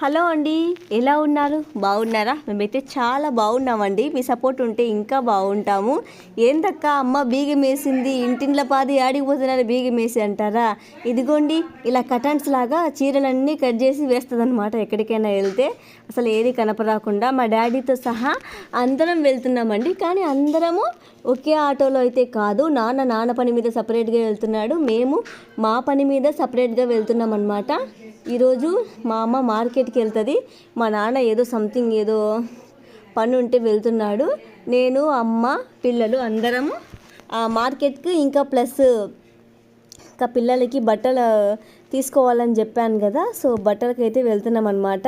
Hello అండి ఎలా ఉన్నారు? బాగున్నారా? మేమైతే చాలా బాగున్నామండి. మీ సపోర్ట్ ఉంటే ఇంకా బాగుంటాము. ఏందక్క అమ్మ బీగం వేసింది ఇంటింట్లో పాది ఆడిపోతున్నారు బీగం వేసి అంటారా? ఇదిగోండి ఇలా కటన్స్ లాగా చీరలన్నీ కట్ చేసి వేస్తుంది అనమాట ఎక్కడికైనా వెళ్తే. అసలు ఏది కనపరాకుండా మా డాడీతో సహా అందరం వెళ్తున్నామండి. కానీ అందరము ఒకే ఆటోలో అయితే కాదు నాన్న నాన్న పని మీద సపరేట్గా వెళ్తున్నాడు. మేము మా పని మీద సపరేట్గా వెళ్తున్నాం అనమాట ఈరోజు మా అమ్మ మార్కెట్కి వెళ్తుంది. మా నాన్న ఏదో సంథింగ్ ఏదో పని ఉంటే వెళ్తున్నాడు. నేను అమ్మ పిల్లలు అందరము ఆ మార్కెట్కి ఇంకా ప్లస్ ఇంకా పిల్లలకి బట్టలు తీసుకోవాలని చెప్పాను కదా. సో బట్టలకి అయితే వెళ్తున్నాం అనమాట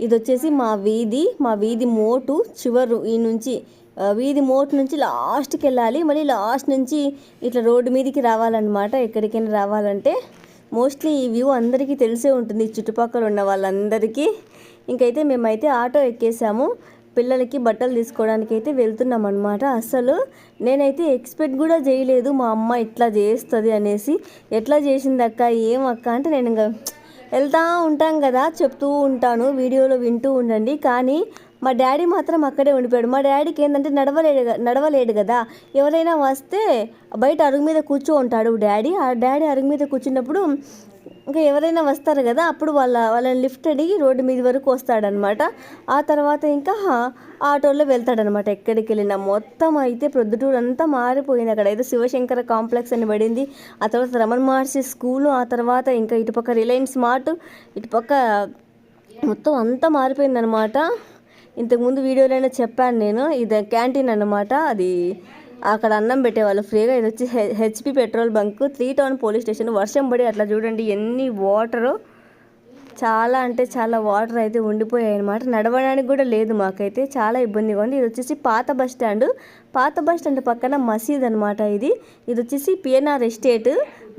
ఇది వచ్చేసి మా వీధి మా వీధి మోటు చివరు ఈ నుంచి. వీధి మోటు నుంచి లాస్ట్కి వెళ్ళాలి. మళ్ళీ లాస్ట్ నుంచి ఇట్లా రోడ్డు మీదకి రావాలన్నమాట. ఎక్కడికైనా రావాలంటే. మోస్ట్లీ ఈ వ్యూ అందరికీ తెలిసే ఉంటుంది చుట్టుపక్కల ఉన్న వాళ్ళందరికీ. ఇంకైతే మేమైతే ఆటో ఎక్కేసాము. పిల్లలకి బట్టలు తీసుకోవడానికి అయితే వెళ్తున్నాం అనమాట అసలు నేనైతే ఎక్స్పెక్ట్ కూడా చేయలేదు మా అమ్మ ఇట్లా చేస్తుంది అనేసి. ఎట్లా చేసింది అక్క ఏం అక్క అంటే నేను ఇంకా వెళ్తా ఉంటాం కదా చెప్తూ ఉంటాను వీడియోలో వింటూ ఉండండి. కానీ మా డాడీ మాత్రం అక్కడే ఉండిపోయాడు. మా డాడీకి ఏంటంటే నడవలేడు నడవలేడు కదా. ఎవరైనా వస్తే బయట అరుగు మీద కూర్చో ఉంటాడు డాడీ. ఆ డాడీ అరుగు మీద కూర్చున్నప్పుడు ఇంకా ఎవరైనా వస్తారు కదా అప్పుడు వాళ్ళ వాళ్ళని లిఫ్ట్ అడిగి రోడ్డు మీద వరకు వస్తాడనమాట. ఆ తర్వాత ఇంకా ఆటోలో వెళ్తాడనమాట ఎక్కడికి వెళ్ళినా. మొత్తం అయితే ప్రొద్దుటూరు అంతా మారిపోయింది అక్కడ. అయితే శివశంకర కాంప్లెక్స్ అని పడింది. ఆ తర్వాత రమణ మహర్షి స్కూలు ఆ తర్వాత ఇంకా ఇటుపక్క రిలయన్స్ మార్ట్ ఇటుపక్క మొత్తం అంతా మారిపోయిందనమాట. ఇంతకుముందు వీడియోలోనే చెప్పాను నేను ఇది క్యాంటీన్ అన్నమాట. అది అక్కడ అన్నం పెట్టేవాళ్ళు ఫ్రీగా. ఇది వచ్చి హె- HP petrol bunk three town police station. వర్షం పడి అట్లా చూడండి ఎన్ని వాటరు. చాలా అంటే చాలా వాటర్ అయితే ఉండిపోయాయి అనమాట నడవడానికి కూడా లేదు మాకైతే. చాలా ఇబ్బందిగా ఉంది. ఇది వచ్చేసి పాత బస్ స్టాండ్. పాత బస్ స్టాండ్ పక్కన మసీద్ అనమాట ఇది. ఇది వచ్చేసి పిఎన్ఆర్ ఎస్టేట్.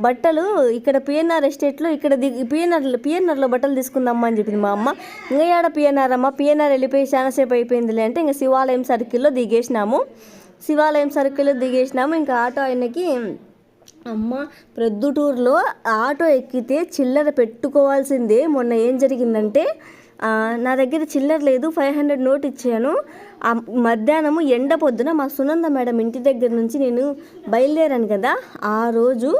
బట్టలు ఇక్కడ పిఎన్ఆర్ ఎస్టేట్లో ఇక్కడ దిగి పిఎన్ఆర్ పిఎన్ఆర్లో బట్టలు తీసుకుందామా అని చెప్పింది మా అమ్మ. ఇంకా ఏడ పిఎన్ఆర్ అమ్మ? పిఎన్ఆర్ వెళ్ళిపోయి చాలాసేపు అయిపోయిందిలే అంటే ఇంకా శివాలయం సర్కిల్లో దిగేసినాము. శివాలయం సర్కిల్లో దిగేసినాము. ఇంకా ఆటో ఆయనకి అమ్మ ప్రొద్దుటూరులో ఆటో ఎక్కితే చిల్లర పెట్టుకోవాల్సిందే. మొన్న ఏం జరిగిందంటే నా దగ్గర చిల్లర లేదు ఫైవ్ హండ్రెడ్ నోట్ ఇచ్చాను. ఆ మధ్యాహ్నము ఎండ పొద్దున మా సునంద మేడం ఇంటి దగ్గర నుంచి నేను బయలుదేరాను కదా. ఆ రోజు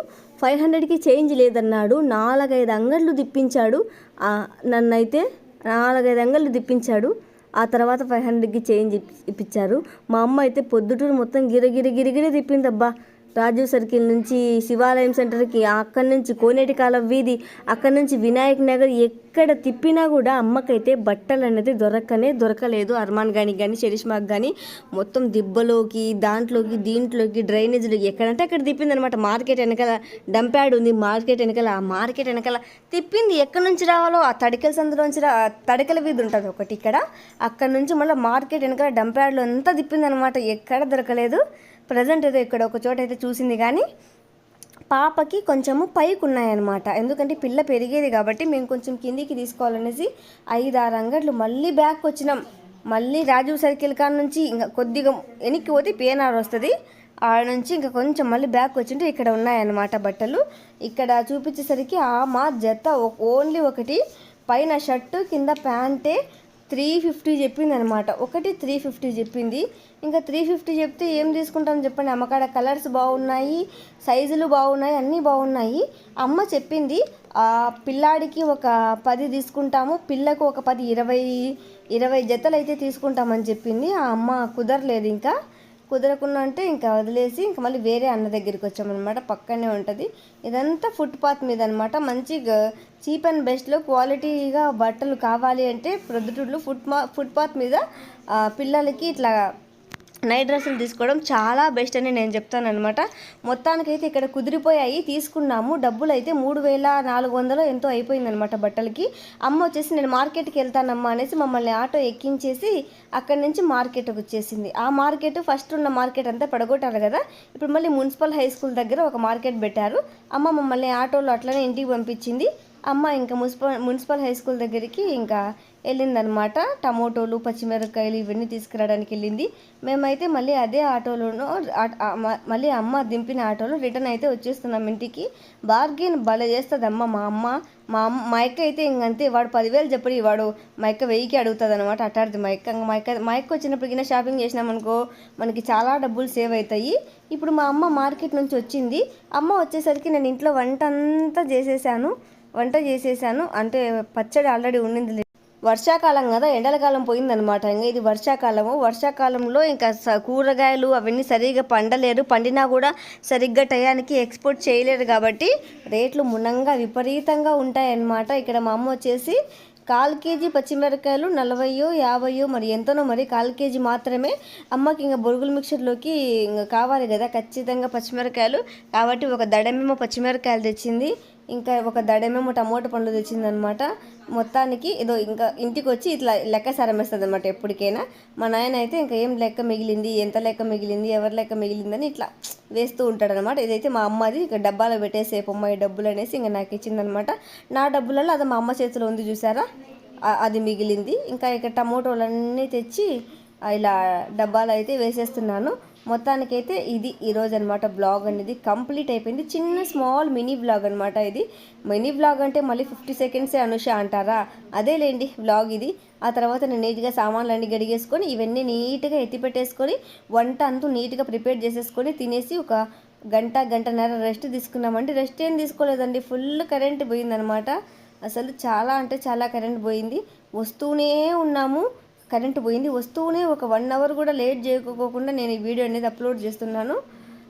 ఫైవ్ హండ్రెడ్కి చేంజ్ లేదన్నాడు. నాలుగైదు అంగళ్ళు తిప్పించాడు. నన్నైతే నాలుగైదు అంగళ్ళు తిప్పించాడు. ఆ తర్వాత ఫైవ్ హండ్రెడ్కి చేంజ్ ఇప్పించారు మా అమ్మ అయితే పొద్దుటూరు మొత్తం గిరగిరి గిరిగిరి తిప్పిందబ్బా. రాజీవ్ సర్కిల్ నుంచి శివాలయం సెంటర్కి అక్కడి నుంచి కోనేటి కాలం వీధి అక్కడి నుంచి వినాయక్ నగర్ ఎక్కడ తిప్పినా కూడా అమ్మకైతే బట్టలు అనేది దొరకనే దొరకలేదు. అర్మాన్ కానీ కానీ షెరిష్మాక్ కానీ మొత్తం దిబ్బలోకి దాంట్లోకి దీంట్లోకి డ్రైనేజ్లోకి ఎక్కడంటే అక్కడ తిప్పింది అనమాట మార్కెట్ వెనకాల డంప్యాడ్ ఉంది. మార్కెట్ వెనకాల ఆ మార్కెట్ వెనకాల తిప్పింది ఎక్కడి నుంచి రావాలో? ఆ తడికల సందులోంచి రా తడికల వీధి ఉంటుంది ఒకటి ఇక్కడ. అక్కడ నుంచి మళ్ళీ మార్కెట్ వెనకాల డంప్యాడ్లో అంతా తిప్పింది అనమాట ఎక్కడ దొరకలేదు. ప్రజెంట్ ఏదో ఇక్కడ ఒక చోట అయితే చూసింది కానీ పాపకి కొంచెము పైకి ఉన్నాయన్నమాట ఎందుకంటే పిల్ల పెరిగేది కాబట్టి మేము కొంచెం కిందికి తీసుకోవాలనేసి ఐదు ఆరు అంగట్లు మళ్ళీ బ్యాక్ వచ్చినాం. మళ్ళీ రాజీవ్ సర్కిల్ కాడ నుంచి ఇంకా కొద్దిగా వెనక్కి పోతే పిఎన్ఆర్ వస్తుంది. ఆడ నుంచి ఇంకా కొంచెం మళ్ళీ బ్యాక్ వచ్చింటే ఇక్కడ ఉన్నాయన్నమాట బట్టలు. ఇక్కడ చూపించేసరికి ఆ మా జత ఓన్లీ ఒకటి. పైన షర్టు కింద ప్యాంటే త్రీ ఫిఫ్టీ చెప్పింది అనమాట ఒకటి త్రీ ఫిఫ్టీ చెప్పింది. ఇంకా త్రీ ఫిఫ్టీ చెప్తే ఏం తీసుకుంటాం చెప్పండి? అమ్మకాడ కలర్స్ బాగున్నాయి సైజులు బాగున్నాయి అన్నీ బాగున్నాయి. అమ్మ చెప్పింది ఆ పిల్లాడికి ఒక పది తీసుకుంటాము పిల్లకు ఒక పది ఇరవై ఇరవై జతలు అయితే తీసుకుంటామని చెప్పింది. ఆ అమ్మ కుదరలేదు ఇంకా. కుదరకుండా అంటే ఇంకా వదిలేసి ఇంకా మళ్ళీ వేరే అన్న దగ్గరికి వచ్చామన్నమాట పక్కనే ఉంటుంది. ఇదంతా ఫుట్పాత్ మీద అనమాట మంచిగా చీప్ అండ్ బెస్ట్లో క్వాలిటీగా బట్టలు కావాలి అంటే ప్రొద్దుటూరులో ఫుట్ మా ఫుట్పాత్ మీద పిల్లలకి ఇట్లా నైట్ డ్రెస్సులు తీసుకోవడం చాలా బెస్ట్ అని నేను చెప్తాను అనమాట మొత్తానికైతే ఇక్కడ కుదిరిపోయాయి తీసుకున్నాము. డబ్బులు అయితే మూడు వేల నాలుగు వందలు ఎంతో అయిపోయిందనమాట బట్టలకి. అమ్మ వచ్చేసి నేను మార్కెట్కి వెళ్తానమ్మా అనేసి మమ్మల్ని ఆటో ఎక్కించేసి అక్కడి నుంచి మార్కెట్కి వచ్చేసింది. ఆ మార్కెట్ ఫస్ట్ ఉన్న మార్కెట్ అంతా పడగొట్టారు కదా. ఇప్పుడు మళ్ళీ మున్సిపల్ హై స్కూల్ దగ్గర ఒక మార్కెట్ పెట్టారు. అమ్మ మమ్మల్ని ఆటోలో అట్లనే ఇంటికి పంపించింది. అమ్మ ఇంకా మున్సిపల్ మున్సిపల్ హై స్కూల్ దగ్గరికి ఇంకా వెళ్ళిందనమాట. టమోటోలు పచ్చిమిరపకాయలు ఇవన్నీ తీసుకురావడానికి వెళ్ళింది. మేమైతే మళ్ళీ అదే ఆటోలోనో మళ్ళీ అమ్మ దింపిన ఆటోలో రిటర్న్ అయితే వచ్చేస్తున్నాం ఇంటికి. బార్గెన్ భలే చేస్తుంది అమ్మ మా అమ్మ. మా అమ్మ మా అక్క అయితే ఇంకంతే. వాడు పదివేలు చెప్పడు వాడు మా అక్క వెయ్యికి అడుగుతుంది అనమాట అట్టాడుతుంది. మా అక్క మా అక్క మా అక్క వచ్చినప్పటికైనా షాపింగ్ చేసినామనుకో మనకి చాలా డబ్బులు సేవ్ అవుతాయి ఇప్పుడు మా అమ్మ మార్కెట్ నుంచి వచ్చింది. అమ్మ వచ్చేసరికి నేను ఇంట్లో వంట అంతా చేసేసాను. వంట చేసేసాను. అంటే పచ్చడి ఆల్రెడీ ఉండింది వర్షాకాలం కదా ఎండలకాలం పోయిందనమాట ఇంకా ఇది వర్షాకాలము. వర్షాకాలంలో ఇంకా స- కూరగాయలు అవన్నీ సరిగ్గా పండలేరు. పండినా కూడా సరిగ్గా టయానికి ఎక్స్పోర్ట్ చేయలేరు కాబట్టి రేట్లు మునంగా విపరీతంగా ఉంటాయన్నమాట. ఇక్కడ మా అమ్మ వచ్చేసి కాల్ కేజీ పచ్చిమిరపకాయలు నలభైయో యాభైయో మరి ఎంతనో మరి కాల్ కేజీ మాత్రమే అమ్మకి ఇంకా బొరుగుల మిక్చర్లోకి ఇంకా కావాలి కదా ఖచ్చితంగా పచ్చిమిరపకాయలు. కాబట్టి ఒక దడమేమో పచ్చిమిరపకాయలు తెచ్చింది. ఇంకా ఒక దడమేమో టమోటా పండ్లు తెచ్చిందనమాట. మొత్తానికి ఏదో ఇంకా ఇంటికి వచ్చి ఇట్లా లెక్క సరమేస్తుంది అనమాట ఎప్పటికైనా. మా నాయన అయితే ఇంకా ఏం లెక్క మిగిలింది ఎంత లెక్క మిగిలింది ఎవరి లెక్క మిగిలిందని ఇట్లా వేస్తూ ఉంటాడనమాట. ఇదైతే మా అమ్మది ఇంకా డబ్బాలో పెట్టేసేపు పొమ్మాయి డబ్బులు అనేసి ఇంకా నాకు ఇచ్చిందనమాట. నా డబ్బులలో అది మా అమ్మ చేతిలో ఉంది చూసారా? అది మిగిలింది. ఇంకా ఇక్కడ టమోటోలన్నీ తెచ్చి ఇలా డబ్బాలు అయితే వేసేస్తున్నాను. మొత్తానికైతే ఇది ఈరోజు అనమాట బ్లాగ్ అనేది కంప్లీట్ అయిపోయింది. చిన్న స్మాల్ మినీ బ్లాగ్ అనమాట ఇది. మినీ బ్లాగ్ అంటే మళ్ళీ ఫిఫ్టీ సెకండ్సే అనుష అంటారా? అదేలేండి బ్లాగ్ ఇది. ఆ తర్వాత నేను నీట్గా సామాన్లు అన్నీ గడిగేసుకొని ఇవన్నీ నీట్గా ఎత్తి పెట్టేసుకొని వంట అంతా నీట్గా ప్రిపేర్ చేసేసుకొని తినేసి ఒక గంట గంటన్నర రెస్ట్ తీసుకున్నామంటే రెస్ట్ ఏం తీసుకోలేదండి. Full current పోయిందనమాట. అసలు చాలా అంటే చాలా కరెంట్ పోయింది. వస్తూనే ఉన్నాము. కరెంట్ పోయింది. వస్తూనే ఒక వన్ అవర్ కూడా లేట్ చేయకోకుండా నేను ఈ వీడియో అనేది అప్లోడ్ చేస్తున్నాను.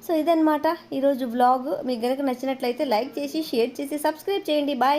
సో ఇదనమాట ఈరోజు బ్లాగ్ మీకు కనుక నచ్చినట్లయితే లైక్ చేసి షేర్ చేసి సబ్స్క్రైబ్ చేయండి. బాయ్.